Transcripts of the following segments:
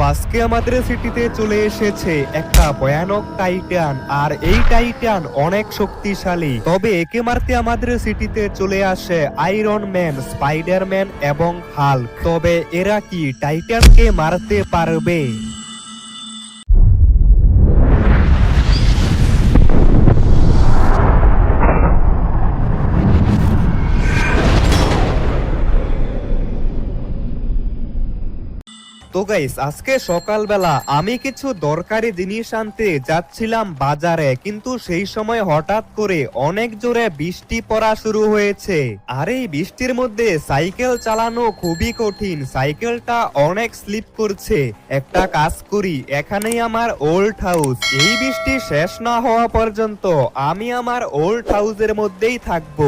আজকে আমাদের সিটিতে চলে এসেছে একটা ভয়ানক টাইটান, আর এই টাইটান অনেক শক্তিশালী। তবে একে মারতে আমাদের সিটিতে চলে আসে আয়রন ম্যান স্পাইডারম্যান এবং হাল্ক তবে এরা কি টাইটানকে মারতে পারবে? তো গাইস আজকে সকালবেলা আমি কিছু দরকারি জিনিস আনতে যাচ্ছিলাম বাজারে, কিন্তু সেই সময় হঠাৎ করে অনেক জোরে বৃষ্টি পড়া শুরু হয়েছে। আর এই বৃষ্টির মধ্যে সাইকেল চালানো খুবই কঠিন, সাইকেলটা অনেক স্লিপ করছে। একটা কাজ করি, এখানেই আমার ওল্ড হাউস এই বৃষ্টি শেষ না হওয়া পর্যন্ত আমি আমার ওল্ড হাউসের মধ্যেই থাকব।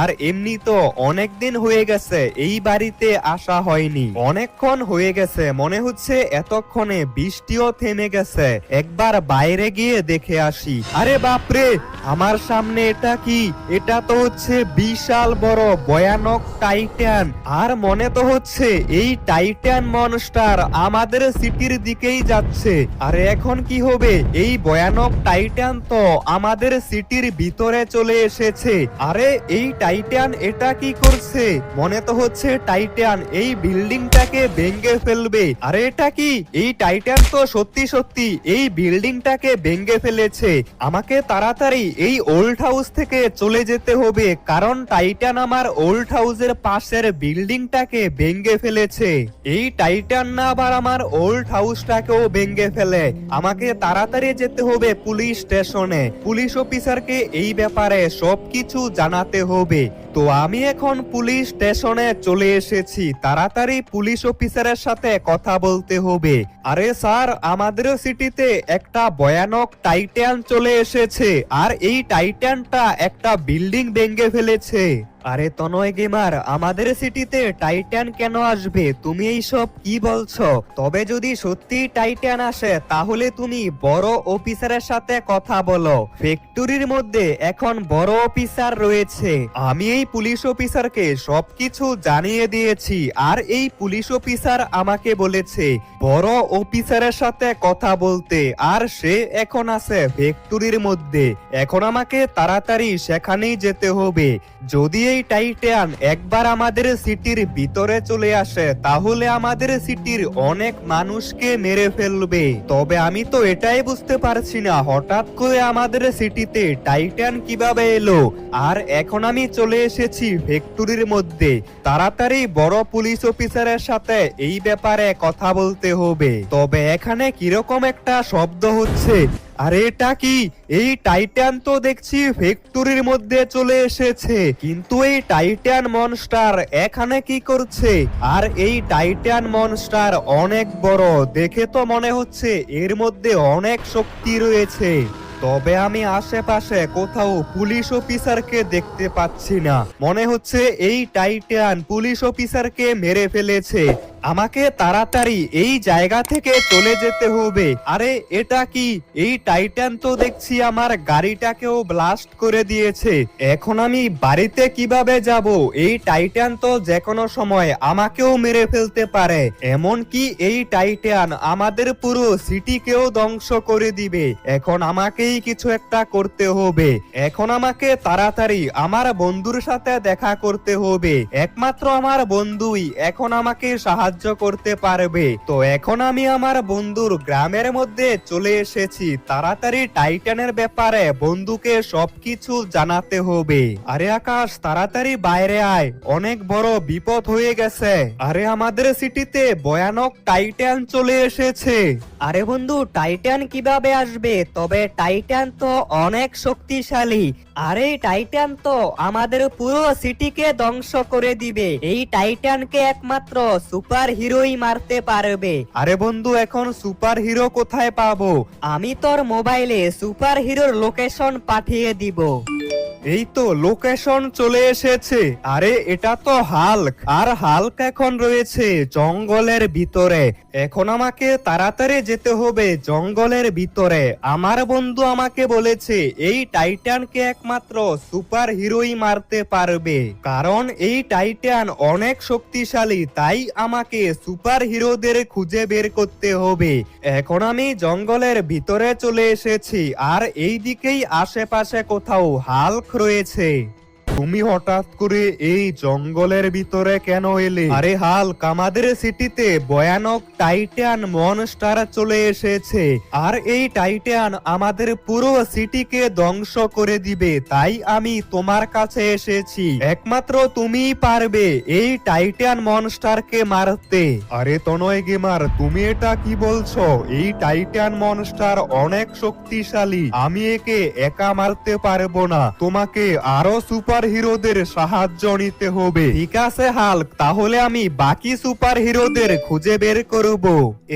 আর এমনি তো অনেক দিন হয়ে গেছে, এই বাড়িতে আসা হয়নি। অনেকক্ষণ হয়ে গেছে, মনে হচ্ছে এতক্ষণে বৃষ্টিও থেমে গেছে। একবার বাইরে গিয়ে দেখে আসি। আরে বাপরে, আমার সামনে এটা কি? এটা তো হচ্ছে বিশাল বড় ভয়ানক টাইটান। আর মনে তো হচ্ছে এই টাইটান মনস্টার আমাদের সিটির দিকেই যাচ্ছে। আরে এখন কি হবে? এই ভয়ানক টাইটান তো আমাদের সিটির ভিতরে চলে এসেছে। আরে এই টাইটান এটা কি করছে? মনে তো হচ্ছে টাইটান এই বিল্ডিংটাকে ভেঙে ফেলবে। আরে এটা কি? এই টাইটান তো সত্যি সত্যি এই বিল্ডিংটাকে ভেঙে ফেলেছে। আমাকে তাড়াতাড়ি এই ওল্ড হাউস থেকে চলে যেতে হবে, কারণ টাইটান আমার ওল্ড হাউসের পাশের বিল্ডিংটাকে ভেঙে ফেলেছে। এই টাইটান না আবার আমার ওল্ড হাউসটাকেও ভেঙে ফেলে। আমাকে তাড়াতাড়ি যেতে হবে পুলিশ স্টেশনে। পুলিশ অফিসারকে এই ব্যাপারে সবকিছু জানাতে হবে। তো আমি এখন পুলিশ স্টেশনে চলে এসেছি। তাড়াতাড়ি পুলিশ অফিসারের সাথে কথা বলতে হবে। আরে স্যার, আমাদের সিটিতে একটা ভয়ানক টাইটান চলে এসেছে, আর এই টাইটানটা একটা বিল্ডিং ভেঙে ফেলেছে। আরে তনয় গেমার, আমাদের সিটিতে টাইটান কেন আসবে? তুমি এইসব কি বলছো? তবে যদি সত্যি টাইটান আসে, তাহলে তুমি বড় অফিসারের সাথে কথা বলো। ফ্যাক্টরির মধ্যে এখন বড় অফিসার রয়েছে। আমি এই পুলিশ অফিসারকে সবকিছু জানিয়ে দিয়েছি, আর এই পুলিশ অফিসার আমাকে বলেছে, বড় অফিসারের সাথে কথা বলতে, আর সে এখন আছে ফ্যাক্টরির মধ্যে। এখন আমাকে তাড়াতাড়ি সেখানেই যেতে হবে। যদি এই টাইটান একবার আমাদের সিটির ভিতরে চলে আসে, তাহলে আমাদের সিটির অনেক মানুষকে মেরে ফেলবে। তবে আমি তো এটাই বুঝতে পারছি না, হঠাৎ করে আমাদের সিটিতে টাইটান কীভাবে এলো? আর এখন আমি চলে এসেছি ফ্যাক্টরির মধ্যে। তাড়াতাড়ি বড় পুলিশ অফিসারের সাথে এই ব্যাপারে কথা বলতে হবে। তবে এখানে কীরকম একটা শব্দ হচ্ছে আরে এটা কি? এই টাইটান তো দেখছি ফ্যাক্টরির মধ্যে চলে এসেছে। কিন্তু এই টাইটান মনস্টার এখানে কি করছে? আর এই টাইটান মনস্টার অনেক বড়, দেখে তো মনে হচ্ছে এর মধ্যে অনেক শক্তি রয়েছে। তবে আমি আশেপাশে কোথাও পুলিশ অফিসারকে দেখতে পাচ্ছি না। মনে হচ্ছে এই টাইটান পুলিশ অফিসারকে মেরে ফেলেছে। আমাকে তাড়াতাড়ি এই জায়গা থেকে চলে যেতে হবে। আরে, এটা কি? এই টাইটান তো দেখছি আমার গাড়িটাকেও ব্লাস্ট করে দিয়েছে। এখন আমি বাড়িতে কীভাবে যাব? এই টাইটান তো যে কোনো সময় আমাকেও মেরে ফেলতে পারে। এমন কি এই টাইটান আমাদের পুরো সিটিকেও ধ্বংস করে দিবে। এখন আমাকেই কিছু একটা করতে হবে। এখন আমাকে তাড়াতাড়ি আমার বন্ধুর সাথে দেখা করতে হবে। একমাত্র আমার বন্ধুই এখন আমাকে সাহায্য করতে পারবে। তো এখন আমি আমার বন্ধুর গ্রামের মধ্যে চলে এসেছি। তাড়াতাড়ি টাইটানের ব্যাপারে বন্ধুকে সবকিছু জানাতে হবে। আরে আকাশ, তাড়াতাড়ি বাইরে আয়। অনেক বড় বিপদ হয়ে গেছে। আরে আমাদের সিটিতে ভয়ানক টাইটান চলে এসেছে। আরে বন্ধু, টাইটান কীভাবে আসবে? তবে টাইটান তো অনেক শক্তিশালী। আর টাইটান তো আমাদের পুরো সিটিকে ধ্বংস করে দিবে। এই টাইটানকে একমাত্র সুপার হিরোই মারতে পারবে। আরে বন্ধু এখন সুপার হিরো কোথায় পাবো? আমি তোর মোবাইলে সুপার হিরোর লোকেশন পাঠিয়ে দিব। এই তো লোকেশন চলে এসেছে। আরে, এটা তো হাল্ক। আর হাল্ক এখন রয়েছে জঙ্গলের ভিতরে। এখন আমাকে তাড়াতাড়ি যেতে হবে জঙ্গলের ভিতরে। আমার বন্ধু আমাকে বলেছে, এই টাইটানকে একমাত্র সুপার হিরোই মারতে পারবে। কারণ এই টাইটান অনেক শক্তিশালী, তাই আমাকে সুপার হিরোদের খুঁজে বের করতে হবে। এখন আমি জঙ্গলের ভিতরে চলে এসেছি, আর এই দিকেই আশেপাশে কোথাও হাল্ক রয়েছে। তুমি হঠাৎ করে এই জঙ্গলের ভিতরে কেন এলে? আরে হাল্ক আমাদের সিটিতে ভয়ানক টাইটান মনস্টার চলে এসেছে। আর এই টাইটান আমাদের পুরো সিটিকে ধ্বংস করে দিবে তাই আমি তোমার কাছে এসেছি। একমাত্র তুমিই পারবে এই টাইটান মনস্টারকে মারতে। আরে তনয় গেমার তুমি এটা কি বলছো? এই টাইটান মনস্টার অনেক শক্তিশালী। আমি একে একা মারতে পারব না। তোমাকে আরও সুপার হিরোদের সাহায্য নিতে হবে। ঠিক আছে, হাল্ক, তাহলে আমি বাকি সুপার হিরোদের খুঁজে বের করব।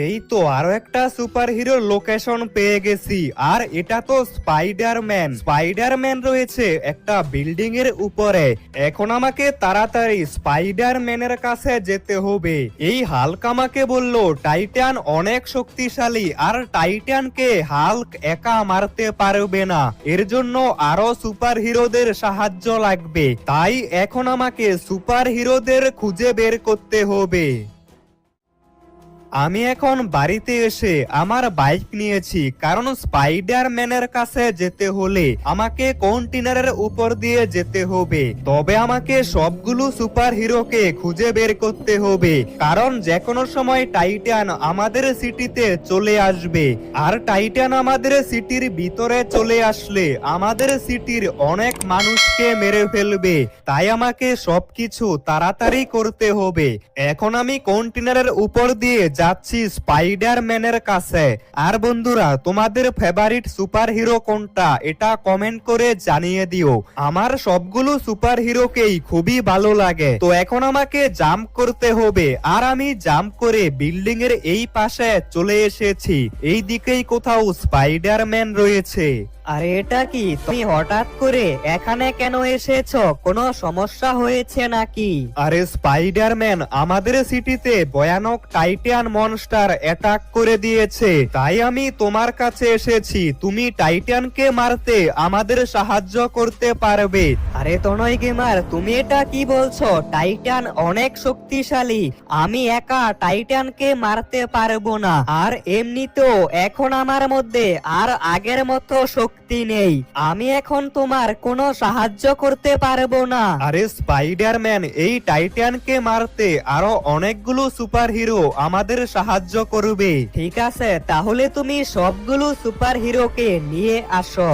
এই তো আরও একটা সুপার হিরোর লোকেশন পেয়ে গেছি, আর এটা তো স্পাইডারম্যান স্পাইডারম্যান রয়েছে একটা বিল্ডিং এর উপরে। এখন আমাকে তাড়াতাড়ি স্পাইডারম্যানের কাছে যেতে হবে। এই হাল্ক আমাকে বলল টাইটান অনেক শক্তিশালী, আর টাইটানকে হাল্ক একা মারতে পারবে না। এর জন্য আরও সুপার হিরোদের সাহায্য লাগবে। তাই এখন আমাকে সুপার হিরোদের খুঁজে বের করতে হবে। আমি এখন বাড়িতে এসে আমার বাইক নিয়েছি। কারণ স্পাইডারম্যানের কাছে যেতে হলে আমাকে কন্টেনারের উপর দিয়ে যেতে হবে। তবে আমাকে সবগুলো সুপার হিরোকে খুঁজে বের করতে হবে। কারণ যে কোনো সময় টাইটান আমাদের সিটিতে চলে আসবে। আর টাইটান আমাদের সিটির ভিতরে চলে আসলে আমাদের সিটির অনেক মানুষকে মেরে ফেলবে। তাই আমাকে সবকিছু তাড়াতাড়ি করতে হবে। এখন আমি কন্টেনারের উপর দিয়ে যাচ্ছি স্পাইডারম্যানের কাছে। আর বন্ধুরা, তোমাদের ফেভারিট সুপার হিরো কোনটা? এটা কমেন্ট করে জানিয়ে দিও। আমার সবগুলো সুপার হিরোকেই খুবই ভালো লাগে। তো এখন আমাকে জাম্প করতে হবে। আর আমি জাম্প করে বিল্ডিং এর এই পাশে চলে এসেছি। এই দিকেই কোথাও স্পাইডারম্যান রয়েছে। আরে এটা কি? তুমি হঠাৎ করে এখানে কেন এসেছ? কোনো সমস্যা হয়েছে নাকি? আরে স্পাইডারম্যান আমাদের সিটিতে ভয়ানক টাইটান মনস্টার অ্যাটাক করে দিয়েছে। তাই আমি তোমার কাছে এসেছি। তুমি টাইটানকে মারতে আমাদের সাহায্য করতে পারবে। আরে তনয় গেমার তুমি এটা কি বলছো? টাইটান অনেক শক্তিশালী। আমি একা টাইটানকে মারতে পারব না। আর এমনিতেও এখন আমার মধ্যে আর আগের মতো শক্তি নেই। আমি এখন তোমার কোনো সাহায্য করতে পারব না। আরে স্পাইডারম্যান এই টাইটানকে মারতে আরও অনেকগুলো সুপার হিরো আমাদের সাহায্য করবে। ঠিক আছে তাহলে তুমি সবগুলো সুপার হিরোকে নিয়ে আসো।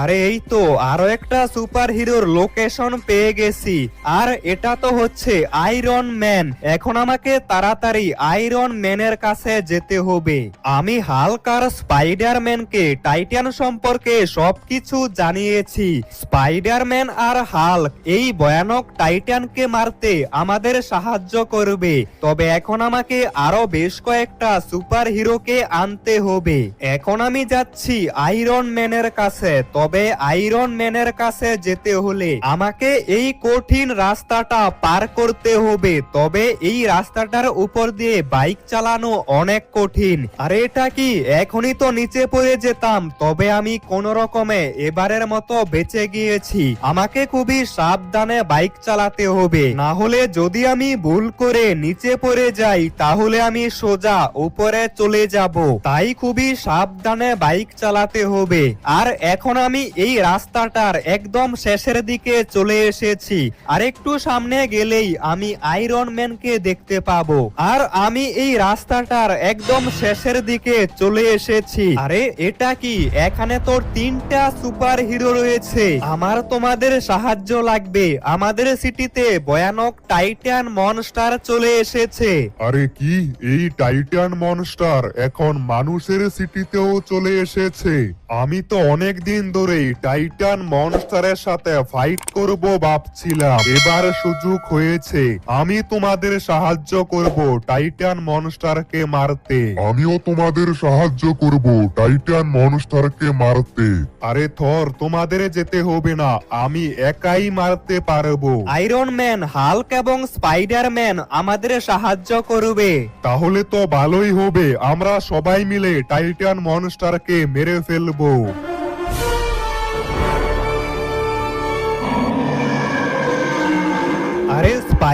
আরে এই তো আরও একটা সুপার হিরোর লোকেশন পেয়ে গেছি। আর এটা তো হচ্ছে আয়রন ম্যান এখন আমাকে তাড়াতাড়ি আয়রন ম্যানের কাছে যেতে হবে। আমি হাল্ক আর স্পাইডারম্যানকে টাইটান সম্পর্কে সবকিছু জানিয়েছি। স্পাইডারম্যান আর হাল্ক এই ভয়ানক টাইটানকে মারতে আমাদের সাহায্য করবে। তবে এখন আমাকে আরও বেশ কয়েকটা সুপার হিরোকে আনতে হবে। এখন আমি যাচ্ছি আয়রন ম্যানের কাছে, তবে আয়রন ম্যানের কাছে যেতে হলে আমাকে এই কঠিন রাস্তাটা পার করতে হবে। তবে এই রাস্তাটার উপর দিয়ে বাইক চালানো অনেক কঠিন। আরে এটা কি? এখনই তো নিচে পড়ে যেতাম। তবে আমি কোন রকমে এবারের মতো বেঁচে গিয়েছি। আমাকে খুবই সাবধানে বাইক চালাতে হবে। না হলে যদি আমি ভুল করে নিচে পড়ে যাই, তাহলে আমি সোজা উপরে চলে যাব। তাই খুবই সাবধানে বাইক চালাতে হবে। আর এখন এই রাস্তাটার একদম শেষের দিকে চলে এসেছি। আর একটু সামনে গেলেই আমি আয়রন ম্যানকে দেখতে পাবো। আর আমি এই রাস্তাটার একদম শেষের দিকে চলে এসেছি। আরে, এটা কি? এখানে তো তিনটা সুপার হিরো রয়েছে। আমার তোমাদের সাহায্য লাগবে। আমাদের সিটিতে ভয়ানক টাইটান মনস্টার চলে এসেছে। আরে কি? এই টাইটান মনস্টার এখন মানুষের সিটিতেও চলে এসেছে। আমি তো অনেক দিন ধরেই টাইটান মনস্টারের সাথে ফাইট করব ভাবছিলাম। এবার সুযোগ হয়েছে। আমি তোমাদের সাহায্য করব টাইটান মনস্টারকে মারতে। আমিও তোমাদের সাহায্য করব টাইটান মনস্টারকে মারতে। আরে থর তোমাদের যেতে হবে না। আমি একাই মারতে পারব। আয়রন ম্যান হাল্ক এবং স্পাইডারম্যান আমাদের সাহায্য করবে। তাহলে তো ভালোই হবে। আমরা সবাই মিলে টাইটান মনস্টারকে মেরে ফেলব।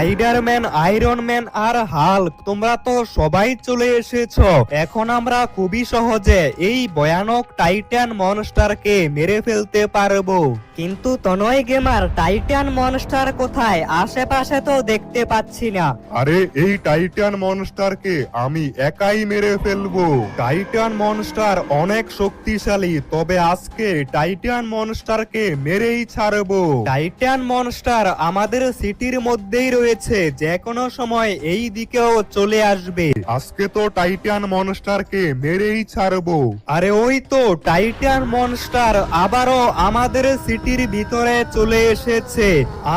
স্পাইডারম্যান আয়রন ম্যান আর হাল্ক তোমরা তো সবাই চলে এসেছ। এখন আমরা খুবই সহজে এই ভয়ানক টাইটান মনস্টারকে মেরে ফেলতে পারব। কিন্তু তনয় গেমার টাইটান মনস্টার কোথায়? আশেপাশে তো দেখতে পাচ্ছি না। আরে এই টাইটান মনস্টারকে আমি একাই মেরে ফেলব। টাইটান মনস্টার অনেক শক্তিশালী তবে আজকে টাইটান মনস্টারকে মেরেই ছাড়বো। টাইটান মনস্টার আমাদের সিটির মধ্যেই রয়েছে। যে কোনো সময় এই দিকেও চলে আসবে। আজকে তো টাইটান মনস্টারকে মেরেই ছাড়বো। আরে ওই তো টাইটান মনস্টার আবারও আমাদের সিটির ভিতরে চলে এসেছে।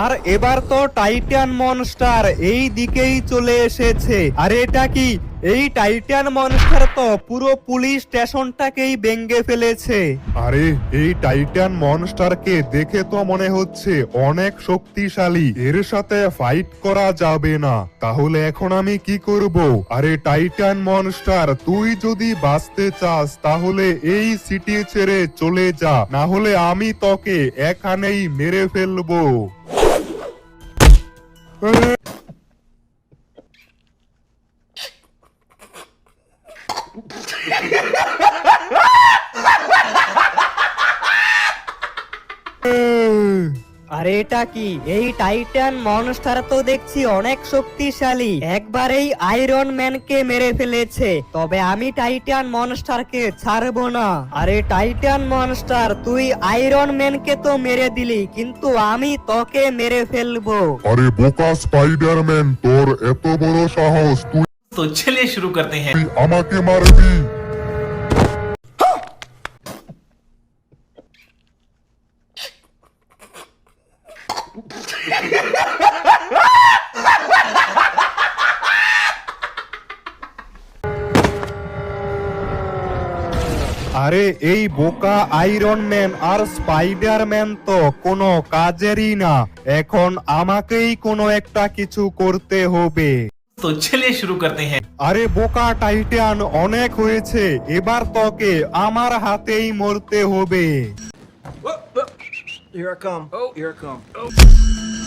আর এবার তো টাইটান মনস্টার এই দিকেই চলে এসেছে। আর এটা কি এই টাইটান মনস্টার তো পুরো পুলিশ স্টেশনটাকেই ভেঙ্গে ফেলেছে। আরে, এই টাইটান মনস্টারকে দেখে তো মনে হচ্ছে অনেক শক্তিশালী। এর সাথে ফাইট করা যাবে না। তাহলে এখন আমি কি করব? আরে, টাইটান মনস্টার, তুই যদি বাঁচতে চাস, তাহলে এই সিটি ছেড়ে চলে যা। না হলে আমি তোকে এখানেই মেরে ফেলব। আরে এটা কি? এই টাইটান মনস্টার তো দেখছি অনেক শক্তিশালী। একবারেই আয়রন ম্যানকে মেরে ফেলেছে। তবে আমি টাইটান মনস্টারকে ছাড়বো না। আরে টাইটান মনস্টার, তুই আয়রন ম্যানকে তো মেরে দিলি, কিন্তু আমি তোকে মেরে ফেলব। আরে বোকা স্পাইডারম্যান তোর এত বড় সাহস, তুই तो चलिए शुरू करते हैं আমাকে মারবি আরে এই বোকা আয়রন ম্যান আর স্পাইডারম্যান তো কোনো কাজেরই না এখন আমাকেই কোনো একটা কিছু করতে হবে তো চলে শুরু করতে হ্যাঁ। আরে বোকা টাইটান অনেক হয়েছে। এবার তোকে আমার হাতেই মরতে হবে। oh, oh, Here I come. Oh. Here I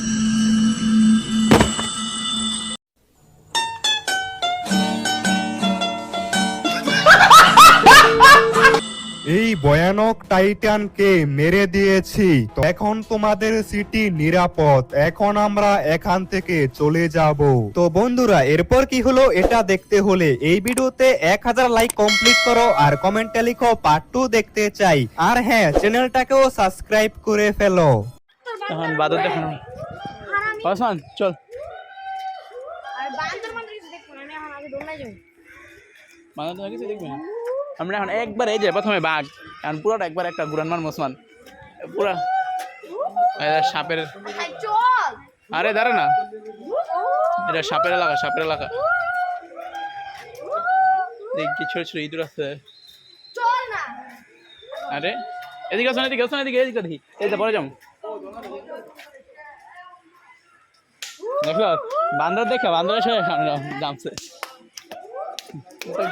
এই ভয়ানক টাইটানকে মেরে দিয়েছি। তো এখন তোমাদের সিটি নিরাপদ। এখন আমরা এখান থেকে চলে যাব। তো বন্ধুরা এরপর কি হলো এটা দেখতে হলে এই ভিডিওতে এক হাজার লাইক কমপ্লিট করো আর কমেন্টে লিখো পার্ট টু দেখতে চাই। আর হ্যাঁ চ্যানেলটাকেও সাবস্ক্রাইব করে ফেলো। এখন বাদর দেখানো। ওসমান চল। আর বান্দর বান্দর কিছু দেখব না আমি এখন আগে দৌড়াই যাব। বাদর তো কিছু দেখবি না। আমরা এখন একবার এই যে প্রথমে বাঘ, এখন পুরোটা একবার একটা গুরান মার ওসমান পুরা সাপের আরে, দাঁড়া না। এটা সাপের এলাকা সাপের এলাকা। দেখ ছোট ছোট ইঁদুর আছে। আরে, এদিকে আসুন এদিকে আসুন এদিকে এদিকে দেখি। এই যে, পরে যাম দেখো, বান্দর দেখো বান্দর এসে জামছে দেখ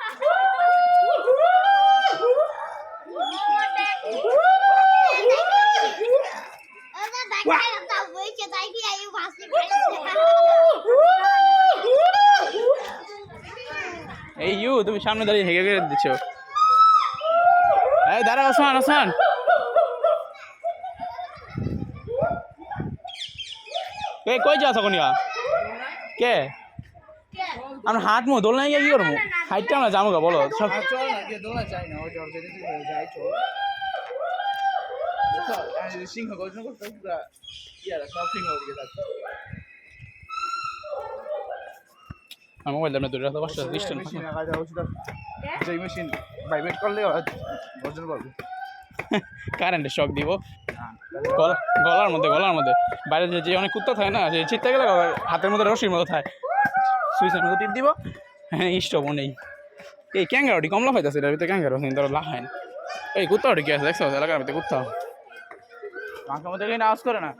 এই ইউ, তুমি সামনে দাঁড়িয়ে হেগে হেগে দিচ্ছ এই দাঁড়া ওসমান ওসমান কে, কই যাস এখন কে? আমরা হাট মো দোলনায় গিয়ে কি করব? হাইটটা আমরা যাব গা বলো। সব আমি সিংহ গর্জন করতে সব সিংহ দিকে যাচ্ছে আমার মোবাইল আমরা দূরে রাখতে পারছি? ডিস্টেন্স মেশিন লাগাতে উচিত। যে মেশিন ভাইব্রেট করলে গর্জন করবে কারেন্টের শক দিব। গলা গলার মধ্যে গলার মধ্যে। বাইরে যে অনেক কুত্তা থাকে না যে চিত্তে গেলে হাতের মধ্যে রশির মতো থাকে। সুইচের মধ্যে টিপ দিব। হ্যাঁ স্টপ নেই। এই ক্যাঙ্গারোটি কমলা হইতেছে এটার ভিতরে ক্যাঙ্গারো কিন্তু লাভ হয় না। এই কুত্তা ওটি কি আছে দেখছ? এলাকার ভিতরে কুত্তা মাকে মধ্যে আওয়াজ করে না।